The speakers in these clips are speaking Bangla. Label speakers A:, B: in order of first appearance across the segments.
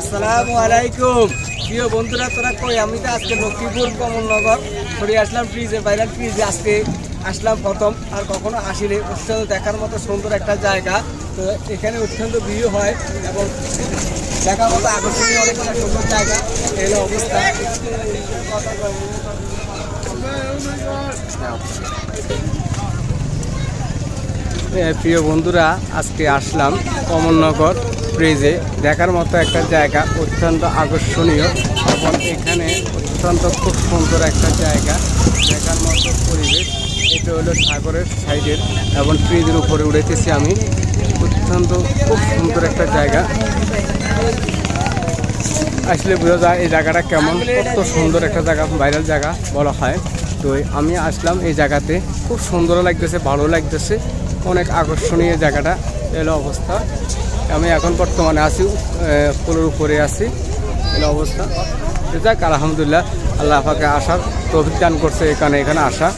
A: আসসালামু আলাইকুম। প্রিয় বন্ধুরা, তোরা কই? আমি তো আজকে লক্ষ্মীপুর কমলনগর। ঘুরে আসলাম ফ্রিজে ভাইরাল ফ্রিজে আজকে আসলাম প্রথম, আর কখনো আসিনি। অত্যন্ত দেখার মতো সুন্দর একটা জায়গা। তো এখানে অত্যন্ত ভিউ হয় এবং দেখার মতো আকর্ষণীয় অনেক সুন্দর জায়গা। এই অবস্থা। প্রিয় বন্ধুরা, আজকে আসলাম কমলনগর। ব্রিজে দেখার মতো একটা জায়গা অত্যন্ত আকর্ষণীয় এবং এখানে অত্যন্ত খুব সুন্দর একটা জায়গা দেখার মতো পরিবেশ। এটা হলো সাগরের সাইডের এবং ব্রিজের উপরে উড়েতেছি আমি। অত্যন্ত খুব সুন্দর একটা জায়গা। আসলে বোঝা যায় এই জায়গাটা কেমন? কত সুন্দর একটা জায়গা ভাইরাল জায়গা বলা হয়। তো আমি আসলাম এই জায়গাতে। খুব সুন্দর লাগতেছে ভালো লাগতেছে। অনেক আকর্ষণীয় জায়গাটা। এলো অবস্থা। আমি এখন বর্তমানে আছি পুলের উপরে আছি। এলো অবস্থা। যাক, আলহামদুলিল্লাহ, আল্লাহ পাকে আসার তৌফিক দান করছে এখানে এখানে আসা।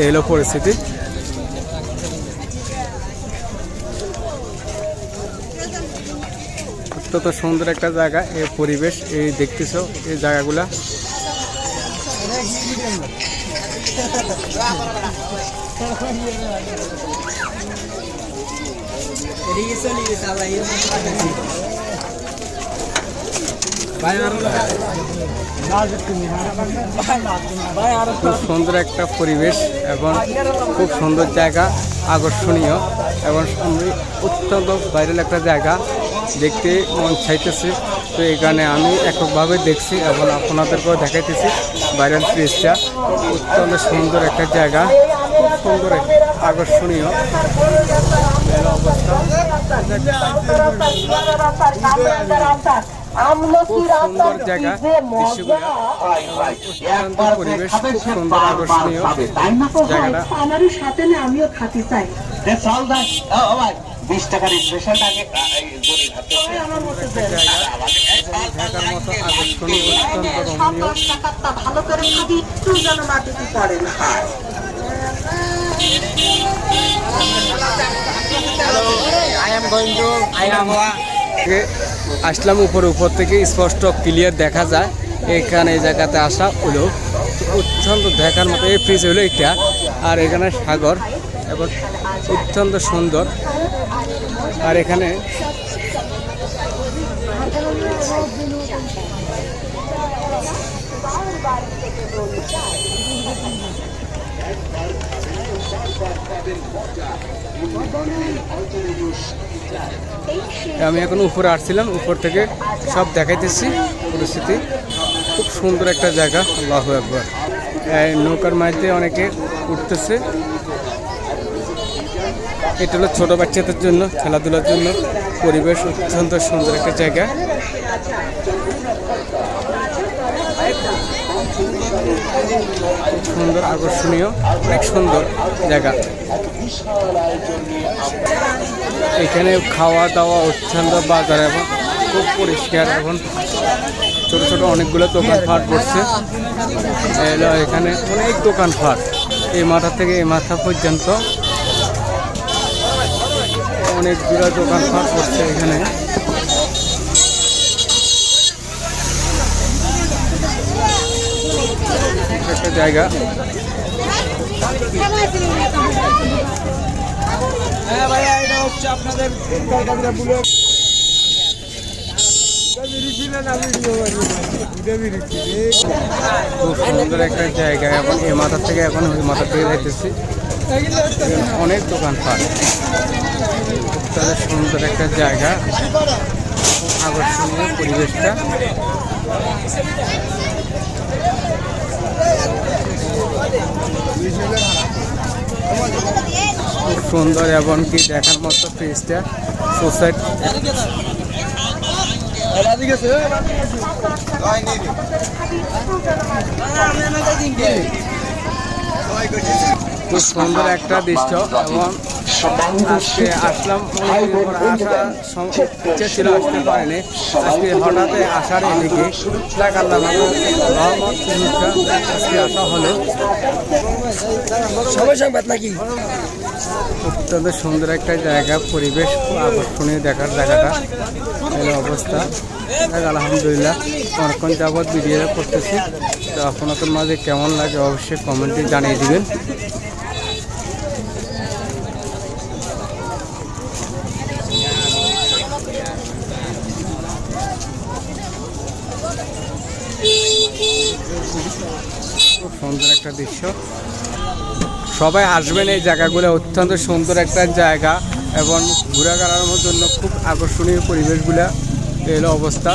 A: এই হলো পরিস্থিতি। অত্যন্ত সুন্দর একটা জায়গা এই পরিবেশ, এই দেখতেছো, এই জায়গাগুলা। খুব সুন্দর একটা পরিবেশ এবং খুব সুন্দর জায়গা, আকর্ষণীয় এবং অত্যন্ত ভাইরাল একটা জায়গা। দেখতে মন চাইতেছে। তো এখানে আমি এককভাবে দেখছি এবং আপনাদেরকেও দেখাইতেছি। ভাইরাল প্লেসটা অত্যন্ত সুন্দর একটা জায়গা। খুব সুন্দর আকর্ষণীয় সুন্দর জায়গা পরিবেশ খুব সুন্দর আকর্ষণীয় জায়গাটা।
B: আমারও সাথে না আমিও খাতে চাই.
C: বিশ টাকার স্পেশাল আগে
B: মতো
A: ঢাকার মতো আকর্ষণীয়। অত্যন্ত রমণীয়
B: ভালো করে খাবি একটু যেন মাটিতে পড়ে না
A: আসলাম উপর উপর থেকে স্পষ্ট ক্লিয়ার দেখা যায়। এখানে এই জায়গাতে আসা হলো। অত্যন্ত দেখার মতো এই ফ্রিজ হলো এটা। আর এখানে সাগর এবং অত্যন্ত সুন্দর। আর এখানে আমি এখন উপরে আসছিলাম, উপর থেকে সব দেখাইতেছি পরিস্থিতি। খুব সুন্দর একটা জায়গা, আল্লাহ একবার নৌকার মাঝে অনেকে উঠতেছে। এটা হলো ছোটো বাচ্চাদের জন্য, খেলাধুলার জন্য পরিবেশ অত্যন্ত সুন্দর একটা জায়গা। সুন্দর, আকর্ষণীয়, অনেক সুন্দর জায়গা। এখানে খাওয়া দাওয়া অত্যন্ত বাজার এবং খুব পরিষ্কার এখন ছোট ছোট অনেকগুলো দোকান ফাট এলো, এখানে অনেক দোকান ফাট এই মাথা থেকে এই মাথা পর্যন্ত। অনেকগুলো দোকান ফাট বসছে এখানে। একটা জায়গা। হ্যাঁ ভাইয়া এটা হচ্ছে আপনাদের খুব সুন্দর একটা জায়গা। এখন এই মাথা থেকে এখন ওই মাথা থেকে যাইতেছি। অনেক দোকান পাট তাদের সুন্দর একটা জায়গা। আকর্ষণীয় পরিবেশটা। খুব সুন্দর এবং কি দেখার মতো ফ্রিজটা সুসাইড খুব সুন্দর একটা দৃশ্য এবং আজকে আসলাম ছিল আসতে পারেনি। আজকে হঠাৎ আসার এদিকে যাক আল্লাহ রহমত আজকে আসা হলো
D: সবাই সংবাদ নাকি?
A: অত্যন্ত সুন্দর একটা জায়গা পরিবেশ আকর্ষণীয় দেখার জায়গাটা। এই অবস্থা। আলহামদুলিল্লাহ। অনেকক্ষণ যাবৎ ভিডিও করতেছি। তো আপনাদের মাঝে কেমন লাগে অবশ্যই কমেন্টে জানিয়ে দিবেন খুব সুন্দর একটা দৃশ্য সবাই আসবেন এই জায়গাগুলো, অত্যন্ত সুন্দর একটা জায়গা এবং ঘোরা বেড়ানোর জন্য খুব আকর্ষণীয় পরিবেশগুলো এলো অবস্থা।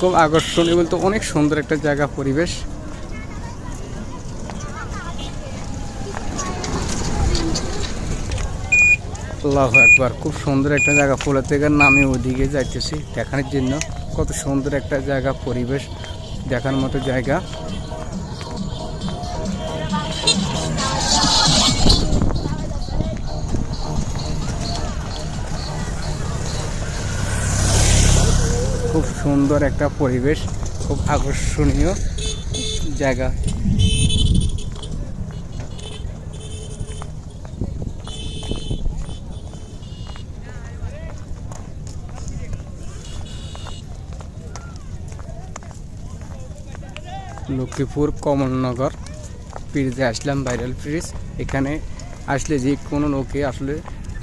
A: খুব আকর্ষণীয় বলতে অনেক সুন্দর একটা জায়গা, পরিবেশ। আল্লাহ একবার খুব সুন্দর একটা জায়গা। পোলা থেকে নামে ওদিকে যাইতেছি দেখানোর জন্য। কত সুন্দর একটা জায়গা, পরিবেশ দেখার মতো জায়গা। খুব সুন্দর একটা পরিবেশ, খুব আকর্ষণীয় জায়গা। লক্ষ্মীপুর কমলনগর ব্রিজে আসলাম ভাইরাল ব্রিজ এখানে আসলে যে কোনো লোকে আসলে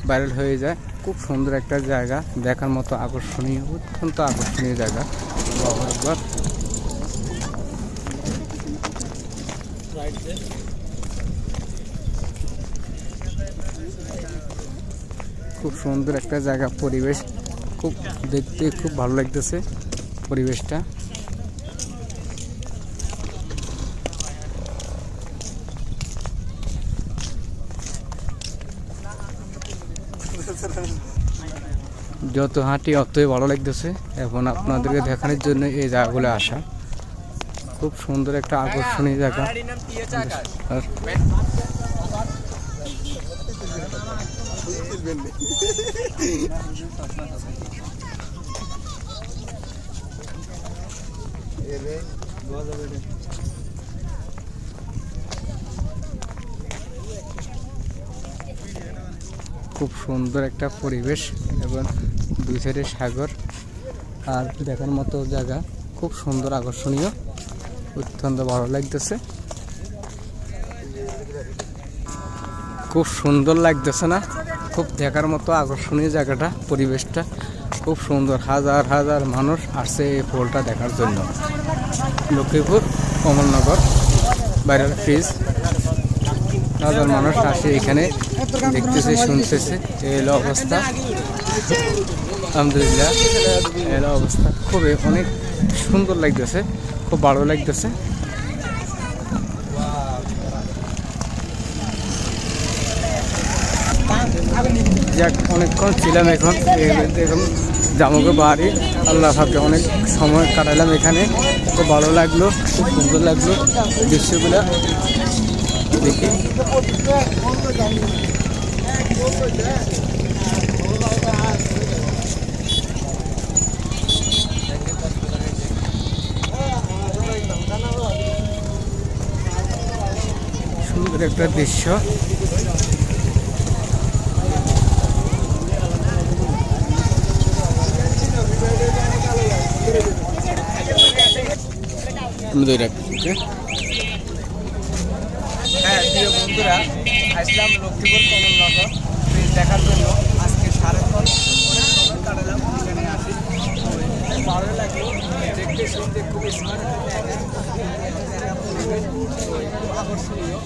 A: ভাইরাল হয়ে যায়। খুব সুন্দর একটা জায়গা, দেখার মতো আকর্ষণীয়, অত্যন্ত আকর্ষণীয় জায়গা। খুব সুন্দর একটা জায়গা, পরিবেশ। খুব দেখতে খুব ভালো লাগতেছে পরিবেশটা। যত হাঁটি অতই ভালো লাগতেছে, এখন আপনাদেরকে দেখানোর জন্য এই জায়গাগুলো আসা। খুব সুন্দর একটা আকর্ষণীয় জায়গা। খুব সুন্দর একটা পরিবেশ এবং দুই সাইডে সাগর আর দেখার মতো জায়গা। খুব সুন্দর, আকর্ষণীয়। অত্যন্ত ভালো লাগতেছে। খুব সুন্দর লাগতেছে না? খুব দেখার মতো আকর্ষণীয় জায়গাটা, পরিবেশটা। খুব সুন্দর, হাজার হাজার মানুষ আসছে এই পোলটা দেখার জন্য। লক্ষ্মীপুর, কমলনগর, বাইরের ফ্রিজ। হাজার মানুষ আসে এখানে, দেখতেছে, শুনতেছে, এই অবস্থা। আলহামদুলিল্লাহ হলো অবস্থা খুবই অনেক সুন্দর লাগতেছে, খুব ভালো লাগতেছে। যাক, অনেকক্ষণ ছিলাম এখন এখন জামুকে বাড়ি আল্লাহ হাতে অনেক সময় কাটালাম এখানে। খুব ভালো লাগল, খুব সুন্দর লাগল দৃশ্যগুলো। দেখি। সুন্দর একটা দৃশ্য। আমি দই হ্যাঁ প্রিয় বন্ধুরা আসলাম লক্ষ্মীপুর কমলনগর। দেখার জন্য অনেক সময় কাটালাম এখানে ভালো লাগল দেখতে শুনতে খুবই স্মার্ট আকর্ষণীয়